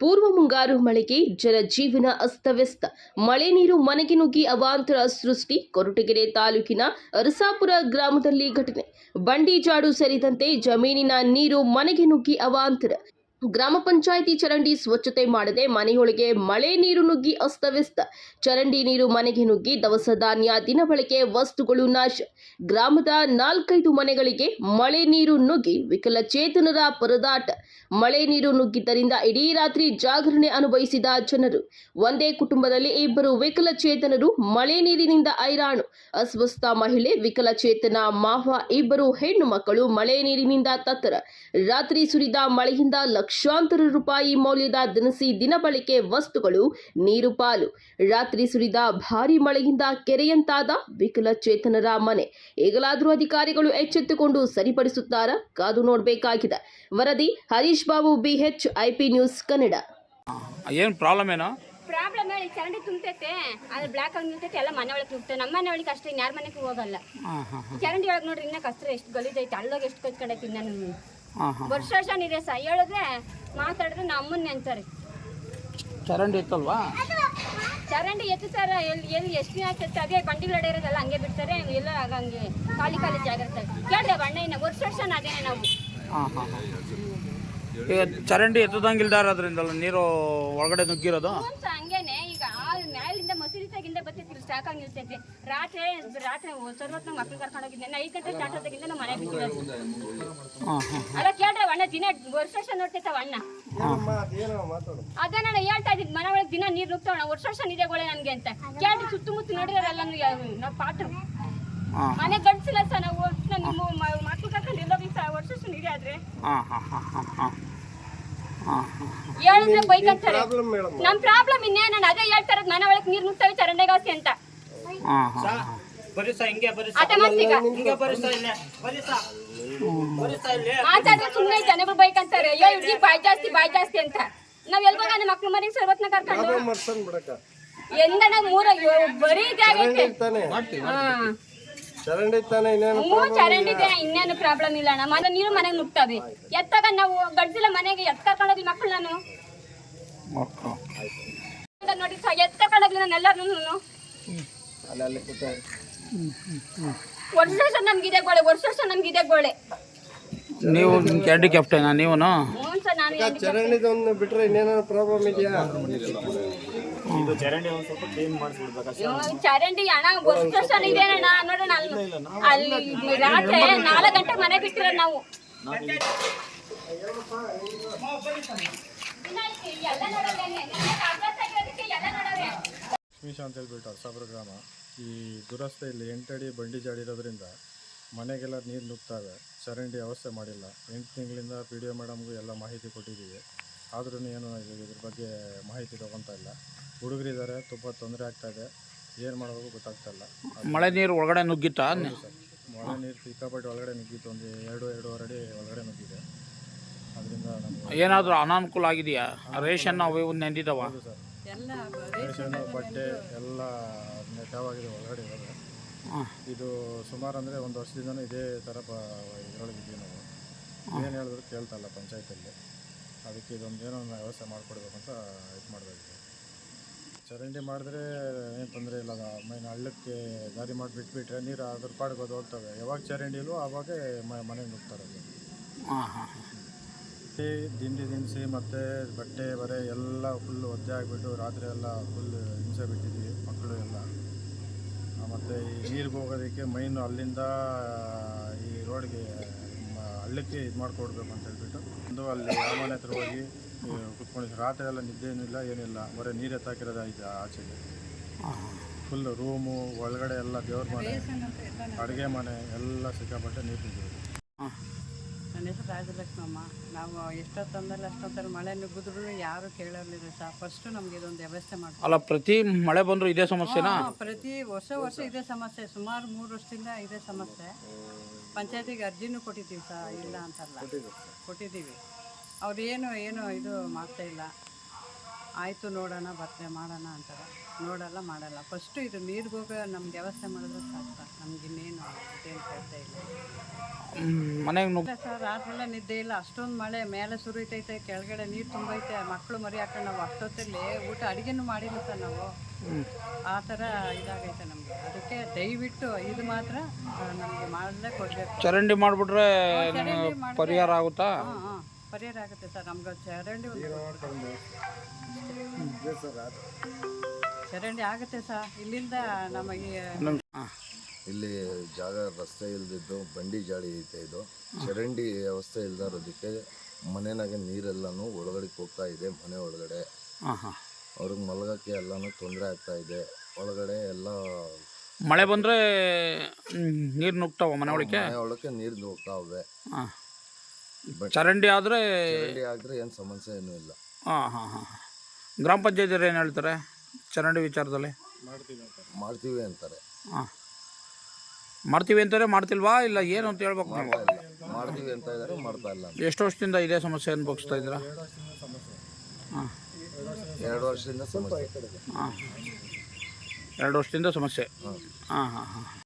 ಪೂರ್ವ ಮುಂಗಾರು ಮಳೆಗೆ ಜನಜೀವನ ಅಸ್ತವ್ಯಸ್ತ. ಮಳೆ ನೀರು ಮನೆಗೆ ನುಗ್ಗಿ ಅವಾಂತರ ಸೃಷ್ಟಿ. ಕೊರಟಗೆರೆ ತಾಲೂಕಿನ ಅರಸಾಪುರ ಗ್ರಾಮದಲ್ಲಿ ಘಟನೆ. ಬಂಡಿಜಾಡು ಸೇರಿದಂತೆ ಜಮೀನಿನ ನೀರು ಮನೆಗೆ ನುಗ್ಗಿ ಅವಾಂತರ. ಗ್ರಾಮ ಪಂಚಾಯಿತಿ ಚರಂಡಿ ಸ್ವಚ್ಛತೆ ಮಾಡದೆ ಮನೆಯೊಳಗೆ ಮಳೆ ನೀರು ನುಗ್ಗಿ ಅಸ್ತವ್ಯಸ್ತ. ಚರಂಡಿ ನೀರು ಮನೆಗೆ ನುಗ್ಗಿ ದವಸ ಧಾನ್ಯ ದಿನಬಳಕೆ ವಸ್ತುಗಳು ನಾಶ. ಗ್ರಾಮದ ನಾಲ್ಕೈದು ಮನೆಗಳಿಗೆ ಮಳೆ ನೀರು ನುಗ್ಗಿ ವಿಕಲಚೇತನರ ಪರದಾಟ. ಮಳೆ ನೀರು ನುಗ್ಗಿದ್ದರಿಂದ ಇಡೀ ರಾತ್ರಿ ಜಾಗರಣೆ ಅನುಭವಿಸಿದ ಜನರು. ಒಂದೇ ಕುಟುಂಬದಲ್ಲಿ ಇಬ್ಬರು ವಿಕಲಚೇತನರು ಮಳೆ ನೀರಿನಿಂದ ಐರಾಣು ಅಸ್ವಸ್ಥ ಮಹಿಳೆ ವಿಕಲಚೇತನ, ಮಾವ ಇಬ್ಬರು ಹೆಣ್ಣು ಮಕ್ಕಳು ಮಳೆ ನೀರಿನಿಂದ ತತ್ತರ. ರಾತ್ರಿ ಸುರಿದ ಮಳೆಯಿಂದ ಲಕ್ಷಾಂತರ ರೂಪಾಯಿ ಮೌಲ್ಯದ ದಿನಸಿ ದಿನಬಳಕೆ ವಸ್ತುಗಳು ನೀರು ಪಾಲು. ರಾತ್ರಿ ಸುರಿದ ಭಾರಿ ಮಳೆಯಿಂದ ಕೆರೆಯಂತಾದ ವಿಕಲಚೇತನರ ಮನೆ. ಈಗಲಾದರೂ ಅಧಿಕಾರಿಗಳು ಎಚ್ಚೆತ್ತುಕೊಂಡು ಸರಿಪಡಿಸುತ್ತಾರ? ಕಾದು ನೋಡಬೇಕಾಗಿದೆ. ವರದಿ Harish Babu BH IP news Kannada. ಏನು ಪ್ರಾಬ್ಲಮ್ ಏನೋ? ಪ್ರಾಬ್ಲಮ್ ಹೇಳಿ ಚರಂಡಿ ತುಂಬತೈತೆ. ಅದು ಬ್ಲಾಕ್ ಆಗಿ ನಿಲ್ತೈತೆ ಎಲ್ಲ ಮನೆ ಒಳಗೆ ತುಂಬುತ್ತೆ ನಮ್ಮ ಮನೆ ಒಳಗೆ ಅಷ್ಟೇ ಯಾರ ಮನೆಗೆ ಹೋಗಲ್ಲ. ಹಾಂ ಹಾಂ ಚರಂಡಿ ಒಳಗೆ ನೋಡ್ರಿ ಇನ್ನ ಕಸ್ತ್ರ ಎಷ್ಟು ಗಲೀಜೈತೆ ಅಲ್ಲೋಗಿ ಎಷ್ಟು ಕಚ್ಕೊಂಡೈತಿ ನಾನು. ಹಾಂ ಹಾಂ ವರ್ಷ ಇದೆ ಸ ಹೇಳಿದ್ರೆ ಮಾತಾಡಿದ್ರೆ ನಮ್ಮನ್ನ ಅಂತಾರೆ ಚರಂಡಿ ಇತ್ತಲ್ವಾ? ಚರಂಡಿ ಎತ್ತು ಸರ್ ಎಲ್ಲಿ ಎಲ್ಲಿ ಎಷ್ಟು ಆಗ್ತೈತೆ ಅದೇ ಬಂಡಿಗಳು ಇರೋದಲ್ಲ ಹಂಗೆ ಬಿಡ್ತಾರೆ. ಎಲ್ಲ ಹಂಗೆ ಖಾಲಿ ಖಾಲಿ ಜಾಗ ಇರ್ತದೆ. ಕೇಳಿದೆ ಬಣ್ಣ ಇನ್ನ ವರ್ಷ ವರ್ಷ ಅದೇನೆ ನಾವು. ಹಾಂ ಹಾಂ ಈಗ ಚರಂಡಿ ಎತ್ತದಂಗಿಲ್ದಾರ ಅದರಿಂದಲ್ಲ ನೀರು ಒಳಗಡೆ ನುಗ್ಗಿರೋದು? ಹಂಗೇನೆ. ಈಗ ಆ ಮ್ಯಾಲಿಂದ ಮಸೀದಿ ತಗಿಂದ ಬರ್ತೈತಿ ನಿಲ್ತೈತಿ ರಾತ್ರಿ ರಾತ್ರಿ ಸರ್ವತ್ ಮಕ್ಳು ಕರ್ಕೊಂಡು ಹೋಗಿದ್ದೆ. ನಾ ಐದು ಗಂಟೆ ಸ್ಟಾರ್ಟ್ ಆದಾಗಿಂದ ನಮ್ಮ ಮನೆ ಬಿಟ್ಟಿರೋದು ಹಾಂ ಹಾಂ. ಅಲ್ಲ ಕೇಳ್ರೆ ಅಣ್ಣ ದಿನ ವರ್ಷ ವರ್ಷ ನೋಡ್ತೈತವ ಅಣ್ಣ. ಅದೇ ನಾನು ಹೇಳ್ತಾ ಇದ್ದೀನಿ ಮನೆ ಒಳಗೆ ದಿನ ನೀರು ನುಗ್ತಾವಣ ವರ್ಷ ವರ್ಷ ನಿಜಗೋಳೆ ನನ್ಗೆ ಅಂತ. ಕೇಳ್ರಿ ಸುತ್ತಮುತ್ತ ನೋಡಿದ್ರಲ್ಲ ನಾವು ಪಾಠ ಮನೆ ಗಡ್ಸಿಲ್ಲ ಸರ್ ನಾವು. ನಾನು ನಿಮ್ಮ ಮಕ್ಳು ಕರ್ಕೊಂಡು ಎಲ್ಲೋಗಿ ಸರ್ ವರ್ಷ ವರ್ಷ ನೀರೇ ಆದ್ರೆ. ಹೇಳಿದ್ರೆ ಬೈಕ್ ಅಂತಾರೆ. ನಮ್ ಪ್ರಾಬ್ಲಮ್ ಇನ್ನೇ ನಾನು ಅದೇ ಹೇಳ್ತಾರ ಮನೆ ಒಳಗೆ ನೀರು ನುಗ್ತಾವೆ ಚರಂಡೆಗಾಸಿ ಅಂತ. ಮಾತಾಡಿದ್ರೆ ಸುಮ್ಮನೆ ಜನಗಳು ಬೈಕ್ ಅಂತಾರೆ. ಅಯ್ಯೋ ಹುಡುಗಿ ಬಾಯ್ ಜಾಸ್ತಿ ಬಾಯ್ ಜಾಸ್ತಿ ಅಂತ. ನಾವ್ ಎಲ್ವಾಗ ನಮ್ಮ ಮಕ್ಳು ಮನೆಗೆ ಸರ್ವತ್ನ ಕರ್ಕೊಂಡು? ಎಂದ ಮೂರ ಬರೀ ಇದಾಗೈತೆ ಹಾ. ಚರಂಡಿ ತಾನೆ ಇನ್ನೇನು ಹ್ಞೂ ಚರಂಡಿ ಇದೆ ಇನ್ನೇನು ಪ್ರಾಬ್ಲಮ್ ಇಲ್ಲ. ಅಣ್ಣ ಮನೆ ನೀರು ಮನೆಗೆ ನುಗ್ತವೆ. ಎತ್ತಾಗ ನಾವು ಗಡ್ಸಿಲ್ಲ ಮನೆಗೆ ಎತ್ ಕರ್ಕೊಂಡೋಗ್ಲಿ ಮಕ್ಳು ನಾನು. ಮಕ್ಕಳು. ಅಂತ ನೋಡಿ ಸ ಎತ್ ಕರ್ಕೊಂಡೋಗ್ಲಿ ನಾನು. ಎಲ್ಲರೂ ವರ್ಷ ವರ್ಷ ನಮ್ಗಿದೆ ಗೋಳೆ ವರ್ಷ ವರ್ಷ ನಮ್ಗಿದೆ ಗೋಳೆ. ನೀವು ಕ್ಯಾಂಡಿ ಕ್ಯಾಪ್ಟನ್ ನೀವೂ ನಾನು. ಚರಂಡಿದೊಂದು ಬಿಟ್ರೆ ಇನ್ನೇನಾದ್ರು ಪ್ರಾಬ್ಲಮ್ ಇದೆಯಾ? ಇದು ಚರಂಡಿ ಒಂದು ಸ್ವಲ್ಪ ಕ್ಲೀನ್ ಮಾಡಿಸ್ಬಿಡ್ಬೇಕು ಚರಂಡಿ ಅಣ್ಣ ವರ್ಷ ವರ್ಷ ಇದೆ ಅಣ್ಣ. ನೋಡೋಣ ಅಲ್ಲಿ ಅಲ್ಲಿ ರಾತ್ರಿ ನಾಲ್ಕು ಗಂಟೆ ಮನೆ ಬಿಟ್ಟಿರೋ ನಾವು? ಲಕ್ಷ್ಮೀಶ ಅಂತ ಹೇಳ್ಬಿಟ್ಟು ಅರಸಾಪುರ ಗ್ರಾಮ ಈ ದುರಸ್ತೆಯಲ್ಲಿ ಎಂಟಡಿ ಬಂಡಿ ಜಾಡಿರೋದ್ರಿಂದ ಮನೆಗೆಲ್ಲ ನೀರು ನುಗ್ತವೆ ಚರಂಡಿ ವ್ಯವಸ್ಥೆ ಮಾಡಿಲ್ಲ. ಎಂಟು ತಿಂಗಳಿಂದ ಪಿ ಡಿ ಒ ಮೇಡಮ್ಗೂ ಎಲ್ಲ ಮಾಹಿತಿ ಕೊಟ್ಟಿದ್ದೀವಿ. ಆದ್ರೂ ಏನು ಇದು- ಇದ್ರ ಬಗ್ಗೆ ಮಾಹಿತಿ ತೊಗೊತಾ ಇಲ್ಲ. ಹುಡುಗರಿದ್ದಾರೆ ತುಂಬ ತೊಂದರೆ ಆಗ್ತಾಯಿದೆ ಏನು ಮಾಡಬೇಕು ಗೊತ್ತಾಗ್ತಾ ಇಲ್ಲ ಮಳೆ ನೀರು ಒಳಗಡೆ ನುಗ್ಗಿತ್ತಾ? ಮಳೆ ನೀರು ಸಿಕ್ಕಾಪಟ್ಟೆ ಒಳಗಡೆ ನುಗ್ಗಿತ್ತು. ಒಂದು ಎರಡು ಎರಡೂವರೆ ಅಡಿ ಒಳಗಡೆ ನುಗ್ಗಿದೆ. ಅದರಿಂದ ನಮಗೆ ಏನಾದರೂ ಅನಾನುಕೂಲ ಆಗಿದೆಯಾ? ರೇಷನ್ ಅವು ಇವು ನೆಂದಿದ್ದಾವ ಸರ್. ರೇಷನ್ನು ಬಟ್ಟೆ ಎಲ್ಲ ನೆಟ್ಟವಾಗಿದೆ ಒಳಗಡೆ ಇರೋದು. ಹಾಂ. ಇದು ಸುಮಾರು ಅಂದರೆ ಒಂದು ವರ್ಷದಿಂದ ಇದೇ ಥರ ಪ ಇದರೊಳಗೆ ಇದ್ದೀವಿ ನಾವು. ಏನು ಹೇಳಿದ್ರು ಕೇಳ್ತಾ ಇಲ್ಲ ಪಂಚಾಯತಲ್ಲಿ ಅದಕ್ಕೆ ಇದೊಂದು ಏನೋ ಒಂದು ವ್ಯವಸ್ಥೆ ಮಾಡಿಕೊಡ್ಬೇಕು ಅಂತ ಇದು ಮಾಡಬೇಕು ಚರಂಡಿ ಮಾಡಿದ್ರೆ ಏನು ತೊಂದರೆ ಇಲ್ಲ. ಹಳ್ಳಕ್ಕೆ ದಾರಿ ಮಾಡಿ ಬಿಟ್ಬಿಟ್ರೆ ನೀರು ಅದ್ರ ಪಾಡಿಗೆ ಅದು ಹೋಗ್ತವೆ ಯಾವಾಗ ಚರಂಡಿ ಇಲ್ವೋ ಆವಾಗ ಮನೆಗೆ ನುಗ್ತಾರೆ ಅದು. ಹಾಂ ತಿಂಡಿ ತಿನಿಸಿ ಮತ್ತು ಬಟ್ಟೆ ಬರೆ ಎಲ್ಲ ಫುಲ್ ಒದ್ದೆ ಆಗಿಬಿಟ್ಟು ರಾತ್ರಿ ಎಲ್ಲ ಫುಲ್ ಹಿಂಸೆ ಬಿಟ್ಟಿದ್ವಿ ಮಕ್ಕಳು ಎಲ್ಲ. ಮತ್ತು ಈ ನೀರಿಗೆ ಹೋಗೋದಕ್ಕೆ ಮೈನು ಅಲ್ಲಿಂದ ಈ ರೋಡ್ಗೆ ಹಳ್ಳಕ್ಕೆ ಇದು ಮಾಡಿಕೊಡ್ಬೇಕು ಅಂತ ಹೇಳ್ಬಿಟ್ಟು ಒಂದು ಅಲ್ಲಿ ಮನೆ ಹತ್ರ ಹೋಗಿ ಕುತ್ಕೊಂಡಿದ್ವಿ. ರಾತ್ರಿ ಎಲ್ಲ ನಿದ್ದೆ ಏನಿಲ್ಲ ಏನಿಲ್ಲ. ಬರೀ ನೀರು ಎತ್ತಾಕಿರೋದು ಐತೆ ಆಚೆಗೆ. ಫುಲ್ ರೂಮು ಒಳಗಡೆ ಎಲ್ಲ ದೇವ್ರ ಮನೆ ಅಡುಗೆ ಮನೆ ಎಲ್ಲ ಸಿಕ್ಕಾಪಟ್ಟೆ ನೀರು ಹಾಂ. ನನ್ನ ಹೆಸರು ರಾಜಲಕ್ಷ್ಮಮ್ಮ. ನಾವು ಎಷ್ಟೊತ್ತಂದಲ್ಲಿ ಅಷ್ಟೊತ್ತಲ್ಲಿ ಮಳೆ ನುಗ್ಗಿದ್ರು ಯಾರು ಕೇಳಲಿಲ್ಲ ಸರ್. ಫಸ್ಟ್ ನಮ್ಗೆ ಇದೊಂದು ವ್ಯವಸ್ಥೆ ಮಾಡಿ ಅಲ್ಲ ಪ್ರತಿ ಮಳೆ ಬಂದರೂ ಇದೇ ಸಮಸ್ಯೆ ಪ್ರತಿ ವರ್ಷ ವರ್ಷ ಇದೇ ಸಮಸ್ಯೆ. ಸುಮಾರು ಮೂರು ವರ್ಷದಿಂದ ಇದೇ ಸಮಸ್ಯೆ. ಪಂಚಾಯತಿಗೆ ಅರ್ಜಿನೂ ಕೊಟ್ಟಿದ್ದೀವಿ ಸರ್. ಇಲ್ಲ ಅಂತಲ್ಲ. ಕೊಟ್ಟಿದ್ದೀವಿ. ಅವ್ರು ಏನು ಏನು ಇದು ಮಾಡ್ತಾ ಇಲ್ಲ. ಆಯಿತು ನೋಡೋಣ ಬರ್ತದೆ ಮಾಡೋಣ ಅಂತಾರೆ. ನೋಡಲ್ಲ ಮಾಡಲ್ಲ. ಫಸ್ಟು ಇದು ನೀರಿಗೆ ಹೋಗೋ ನಮ್ಗೆ ವ್ಯವಸ್ಥೆ ಮಾಡಿದ್ರೆ ಸಾಕು ನಮ್ಗೆ ಇನ್ನೇನು ಇದೇನು ಕೆಲಸ ಇಲ್ಲ. ಮನೆಗೆ ಸರ್ ರಾತ್ರೆಲ್ಲ ನಿದ್ದೆ ಇಲ್ಲ. ಅಷ್ಟೊಂದು ಮಳೆ ಮೇಲೆ ಸುರಿತೈತೆ ಕೆಳಗಡೆ ನೀರು ತುಂಬೈತೆ. ಮಕ್ಕಳು ಮರಿ ಹಾಕೊಂಡು ನಾವು ಅಷ್ಟೊತ್ತಲ್ಲಿ ಊಟ ಅಡುಗೆನೂ ಮಾಡಿಲ್ಲ ಸರ್ ನಾವು. ಆ ಥರ ಇದಾಗೈತೆ ನಮಗೆ. ಅದಕ್ಕೆ ದಯವಿಟ್ಟು ಇದು ಮಾತ್ರ ನಮಗೆ ಮಾಡಲೇ ಕೊಡಬೇಕು. ಚರಂಡಿ ಮಾಡಿಬಿಟ್ರೆ ಪರಿಹಾರ ಆಗುತ್ತಾ? ಹಾಂ ಹಾಂ ಪರಿಹಾರ ಆಗುತ್ತೆ ಸರ್ ನಮ್ಗೆ ಚರಂಡಿ ಒಂದು ಚರಂಡಿ ಆಗುತ್ತೆ ಸರ್ ಇಲ್ಲಿಂದ ನಮಗೆ ಇಲ್ಲಿ ಜಾಗ ರಸ್ತೆ ಇಲ್ದಿದ್ದು ಬಂಡಿ ಜಾಡಿ ಐತೆ ಇದು. ಚರಂಡಿ ವ್ಯವಸ್ಥೆ ಇಲ್ದಾರೋದಕ್ಕೆ ಮನೆನಾಗ ನೀರೆಲ್ಲನೂ ಒಳಗಡೆ ಹೋಗ್ತಾ ಇದೆ ಮನೆ ಒಳಗಡೆ. ಅವ್ರಿಗೆ ಮಲಗಕ್ಕೆ ಎಲ್ಲನೂ ತೊಂದರೆ ಆಗ್ತಾ ಇದೆ. ಒಳಗಡೆ ಎಲ್ಲ ಮಳೆ ಬಂದರೆ ನೀರು ನುಗ್ತಾವ ಮನೆ ಒಳಗೆ ಮನೆ ಒಳಕ್ಕೆ ನೀರು ನುಗ್ತಾವೆ ಚರಂಡಿ ಆದರೆ ಚರಂಡಿ ಆದರೆ ಏನು ಸಮಸ್ಯೆ ಏನೂ ಇಲ್ಲ. ಹಾಂ ಹಾಂ ಹಾಂ ಗ್ರಾಮ ಪಂಚಾಯತಿಯವ್ರು ಏನು ಹೇಳ್ತಾರೆ? ಚರಂಡಿ ವಿಚಾರದಲ್ಲಿ? ಮಾಡ್ತೀವಿ ಅಂತಾರೆ. ಹಾಂ. ಮಾಡ್ತೀವಿ ಅಂತಾರೆ ಮಾಡ್ತಿಲ್ವಾ? ಇಲ್ಲ ಏನು ಅಂತ ಹೇಳ್ಬೇಕು ನಾವು? ಮಾಡ್ತೀವಿ ಅಂತ ಇದ್ದಾರೆ ಮಾಡ್ತಾ ಇಲ್ಲ ಎಷ್ಟು ವರ್ಷದಿಂದ ಇದೇ ಸಮಸ್ಯೆ ಅನುಭವಿಸ್ತಾ ಇದ್ದೀರಾ? ಹಾಂ. ಎರಡು ವರ್ಷದಿಂದ ಸಮಸ್ಯೆ. ಹಾಂ. ಎರಡು ವರ್ಷದಿಂದ ಸಮಸ್ಯೆ. ಹಾಂ ಹಾಂ ಹಾಂ.